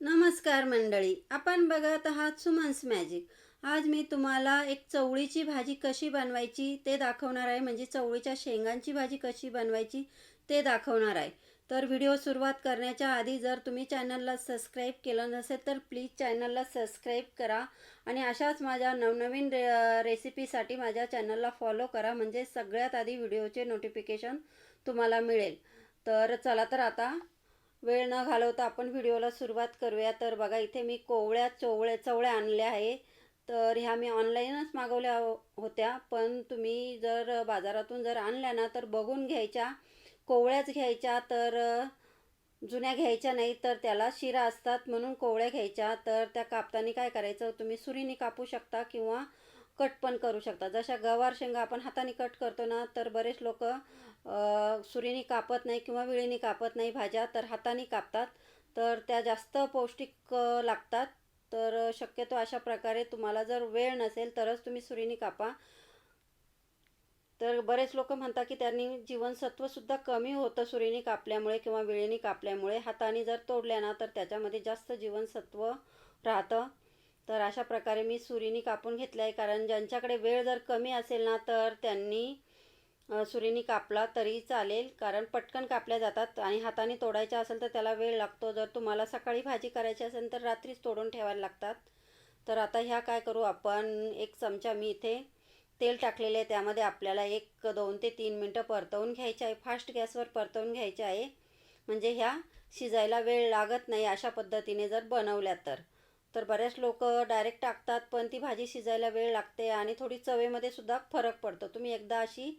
नमस्कार मंडळी आपण बघत आहात सुमन्स मॅजिक. आज मी तुम्हाला एक चवळीची भाजी कशी बनवायची ते दाखवणार आहे. म्हणजे चवळीच्या शेंगांची भाजी कशी बनवायची ते दाखवणार आहे. तर व्हिडिओ सुरुवात करण्याच्या आधी जर तुम्ही चॅनलला सबस्क्राईब केलं नसेल तर प्लीज चॅनलला सबस्क्राईब करा आणि अशाच माझ्या नवनवीन रे रेसिपीसाठी माझ्या चॅनलला फॉलो करा. म्हणजे सगळ्यात आधी व्हिडिओचे नोटिफिकेशन तुम्हाला मिळेल. तर चला तर आता वेळ न घालवता आपण व्हिडिओला सुरुवात करूया. तर बघा इथे मी कोवळ्या चोवळ्या चवळ्या आणल्या आहे. तर ह्या मी ऑनलाईनच मागवल्या होत्या. पण तुम्ही जर बाजारातून जर आणल्या ना तर बघून घ्यायच्या. कोवळ्याच घ्यायच्या तर जुन्या घ्यायच्या नाही तर त्याला शिरा असतात म्हणून कोवळ्या घ्यायच्या. तर त्या कापताना काय करायचं तुम्ही सुरीने कापू शकता किंवा कट पण करू शकता जशा गवार शेंगा आपण हाताने कट करतो ना तर बरेच लोक सुरीने कापत नाही किंवा विळीने कापत नाही भाज्या तर हाताने कापतात. तर त्या जास्त पौष्टिक लागतात. तर शक्यतो अशा प्रकारे तुम्हाला जर वेळ नसेल तरच तुम्ही सुरीने कापा. तर बरेच लोक म्हणतात की त्यांनी जीवनसत्वसुद्धा कमी होतं सुरीने कापल्यामुळे किंवा विळीने कापल्यामुळे. हाताने जर तोडल्या ना तर त्याच्यामध्ये जास्त जीवनसत्व राहतं. तर अशा प्रकारे मी सुरीने कापून घेतलं आहे कारण ज्यांच्याकडे वेळ जर कमी असेल ना तर त्यांनी सुरीनी सुरीने कापला तरी चालेल. कारण पटकन कापल्या जातात आणि हाताने तोडायचा असेल तर त्याला वेळ लागतो. जर तुम्हाला सकाळी भाजी करायची असेल तर रात्रीच तोडून ठेवायला लागतात. तर आता ह्या काय करू आपण? एक चमचा मी इथे तेल टाकलेले आहे. त्यामध्ये आपल्याला एक दोन ते तीन मिनटं परतवून घ्यायचे आहे. फास्ट गॅसवर परतवून घ्यायचे आहे. म्हणजे ह्या शिजायला वेळ लागत नाही अशा पद्धतीने जर बनवल्या तर. तर बऱ्याच लोक डायरेक्ट टाकतात पण ती भाजी शिजायला वेळ लागते आणि थोडी चवेमध्ये सुद्धा फरक पडतो. तुम्ही एकदा अशी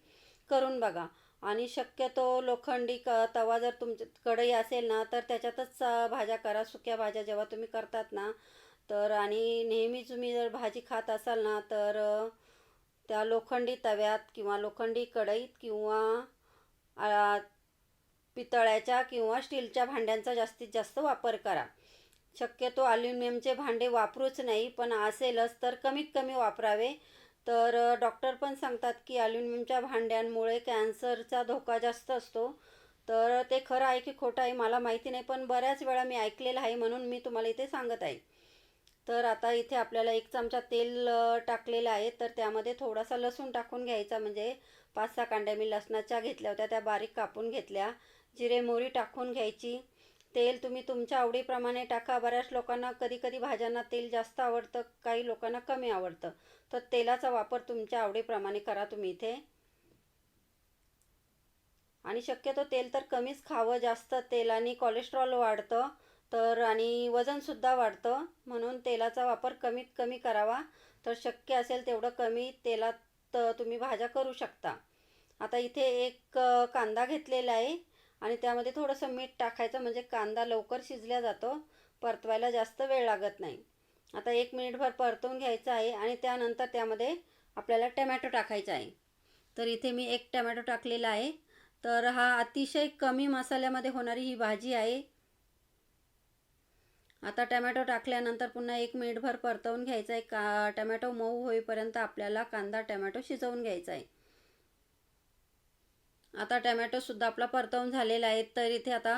करून बघा. आणि शक्यतो लोखंडी क तवा जर तुमच्या कढई असेल ना तर त्याच्यातच भाज्या करा. सुक्या भाज्या जेव्हा तुम्ही करतात ना तर आणि नेहमी तुम्ही जर भाजी खात असाल ना तर त्या लोखंडी तव्यात किंवा लोखंडी कढईत किंवा पितळ्याच्या किंवा स्टीलच्या भांड्यांचा जास्तीत जास्त वापर करा. शक्यतो ॲल्युमिनियमचे भांडे वापरूच नाही पण असेलच तर कमीत कमी वापरावे. तर डॉक्टर पण सांगतात की ॲल्युमिनियमच्या भांड्यांमुळे कॅन्सरचा धोका जास्त असतो. तर ते खरं आहे की खोटं आहे मला माहिती नाही पण बऱ्याच वेळा मी ऐकलेलं आहे म्हणून मी तुम्हाला इथे सांगत आहे. तर आता इथे आपल्याला एक चमचा तेल टाकलेलं आहे तर त्यामध्ये थोडासा लसूण टाकून घ्यायचा. म्हणजे पाच सहा कांड्या मी लसणाच्या घेतल्या होत्या त्या बारीक कापून घेतल्या. जिरे मोहरी टाकून घ्यायची. तेल तुम्ही तुमच्या आवडीप्रमाणे टाका. बऱ्याच लोकांना कधी कधी भाज्यांना तेल जास्त आवडतं काही लोकांना कमी आवडतं. तर तेलाचा वापर तुमच्या आवडीप्रमाणे करा तुम्ही इथे. आणि शक्यतो तेल तर कमीच खावं जास्त तेलाने कोलेस्ट्रॉल वाढतं. तर आणि वजनसुद्धा वाढतं. म्हणून तेलाचा वापर कमीत कमी करावा. तर शक्य असेल तेवढं कमी तेलात तुम्ही भाज्या करू शकता. आता इथे एक कांदा घेतलेला आहे. आणि त्यामध्ये थोडंसं मीठ टाकायचं म्हणजे कांदा लवकर शिजल्या जातो परतवायला जास्त वेळ लागत नाही. आता एक मिनिटभर परतवून घ्यायचं आहे आणि त्यानंतर त्यामध्ये आपल्याला टमॅटो टाकायचा आहे. तर इथे मी एक टमॅटो टाकलेला आहे. तर हा अतिशय कमी मसाल्यामध्ये होणारी ही भाजी आहे. आता टमॅटो टाकल्यानंतर पुन्हा एक मिनिटभर परतवून घ्यायचं आहे. का टमॅटो मऊ होईपर्यंत आपल्याला कांदा टमॅटो शिजवून घ्यायचा आहे. आता टमॅटोसुद्धा आपला परतवून झालेला आहे तर इथे आता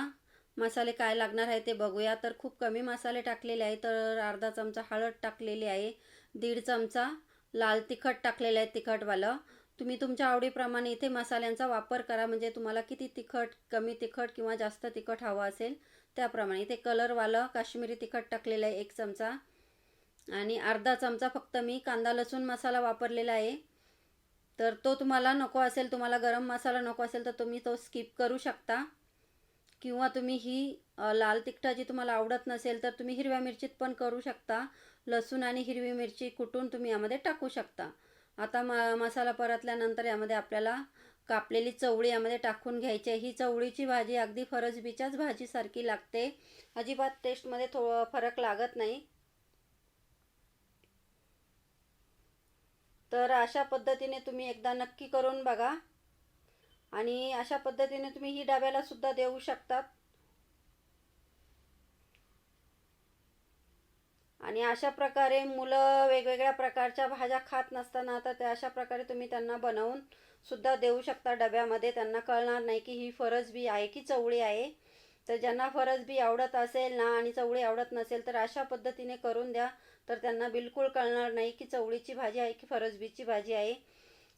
मसाले काय लागणार आहे ते बघूया. तर खूप कमी मसाले टाकलेले आहे तर अर्धा चमचा हळद टाकलेली आहे दीड चमचा लाल तिखट टाकलेलं आहे तिखटवालं. तुम्ही तुमच्या आवडीप्रमाणे इथे मसाल्यांचा वापर करा म्हणजे तुम्हाला किती तिखट कमी तिखट किंवा जास्त तिखट हवं असेल त्याप्रमाणे. इथे कलरवालं काश्मीरी तिखट टाकलेलं आहे एक चमचा. आणि अर्धा चमचा फक्त मी कांदा लसूण मसाला वापरलेला आहे. तर तो तुम्हाला नको असेल तुम्हाला गरम मसाला नको असेल तर तुम्ही तो स्किप करू शकता. किंवा तुम्ही ही लाल तिखटा जी तुम्हाला आवडत नसेल तर तुम्ही हिरव्या मिरचीत पण करू शकता. लसूण आणि हिरवी मिरची कुटून तुम्ही यामध्ये टाकू शकता. आता म मसाला परतल्यानंतर यामध्ये आपल्याला कापलेली चवळी यामध्ये टाकून घ्यायची आहे. ही चवळीची भाजी अगदी फरसबीच्याच भाजीसारखी लागते. अजिबात टेस्टमध्ये थो फरक लागत नाही. तर अशा पद्धतीने तुम्ही एकदा नक्की करून बघा. आणि अशा पद्धतीने तुम्ही ही डाब्याला सुद्धा देऊ शकतात. आणि अशा प्रकारे मुलं वेगवेगळ्या प्रकारच्या भाज्या खात नसताना तर त्या अशा प्रकारे तुम्ही त्यांना बनवून सुद्धा देऊ शकता डब्यामध्ये. त्यांना कळणार नाही की ही फरसबी आहे की चवळी आहे. तर ज्यांना फरसबी आवडत असेल ना आणि चवळी आवडत नसेल तर अशा पद्धतीने करून द्या. तर त्यांना बिलकुल कळणार नाही की चवळीची भाजी आहे की फरसबीची भाजी आहे.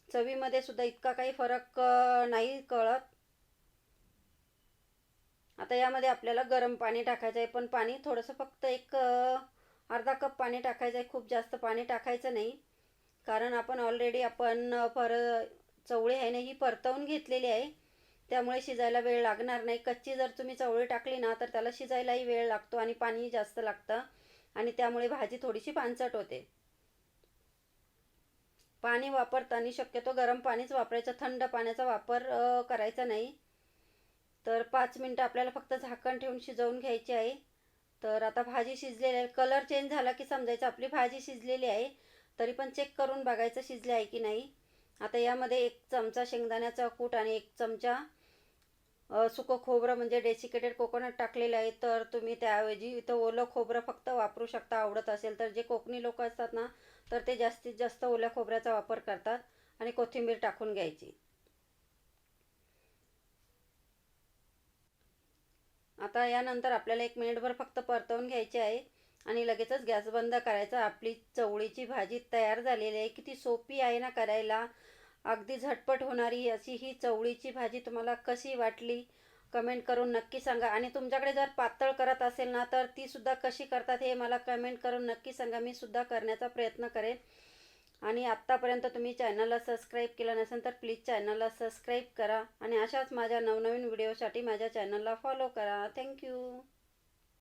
चवीमध्ये सुद्धा इतका काही फरक नाही कळत. आता यामध्ये आपल्याला गरम पाणी टाकायचं आहे पण पाणी थोडंसं फक्त एक अर्धा कप पाणी टाकायचं आहे. खूप जास्त पाणी टाकायचं नाही. कारण आपण ऑलरेडी आपण फर पर चवळी आहे ना ही परतवून घेतलेली आहे. त्यामुळे शिजायला वेळ लागणार नाही. कच्ची जर तुम्ही चवळी टाकली ना तर त्याला शिजायलाही वेळ लागतो आणि पाणीही जास्त लागतं. आणि त्यामुळे भाजी थोडीशी पानचट होते. पाणी वापरताना शक्यतो गरम पाणीच वापरायचं थंड पाण्याचा वापर करायचा नाही. तर पाच मिनटं आपल्याला फक्त झाकण ठेवून शिजवून घ्यायची आहे. तर आता भाजी शिजलेली आहे. कलर चेंज झाला की समजायचं आपली भाजी शिजलेली आहे. तरी पण चेक करून बघायचं शिजले आहे की नाही. आता यामध्ये एक चमचा शेंगदाण्याचा कूट आणि एक चमचा सुकं खोबरं म्हणजे डेसिकेटेड कोकोनट टाकलेलं आहे तर तुम्ही त्याऐवजी इथं ओलं खोबरं फक्त वापरू शकता आवडत असेल तर. जे कोकणी लोक असतात ना तर ते जास्तीत जास्त ओल्या खोबऱ्याचा वापर करतात आणि कोथिंबीर टाकून घ्यायची. आता यानंतर आपल्याला एक मिनिटभर फक्त परतवून घ्यायचे आहे आणि लगेचच गॅस बंद करायचा. आपली चवळीची भाजी तयार झालेली आहे. किती सोपी आहे ना करायला. अगदी झटपट होणारी अशी ही चवळीची भाजी तुम्हाला कशी वाटली? कमेंट करून नक्की सांगा. आणि तुमच्याकडे जर पातळ करत असेल ना तर ती सुद्धा कशी करतात हे मला कमेंट करून नक्की सांगा. मी सुद्धा करण्याचा प्रयत्न करेन. आणि आत्तापर्यंत तुम्ही चॅनलला सबस्क्राईब केलं नसेल तर प्लीज चॅनलला सबस्क्राईब करा. आणि अशाच माझ्या नवनवीन व्हिडिओसाठी माझ्या चॅनलला फॉलो करा. थँक्यू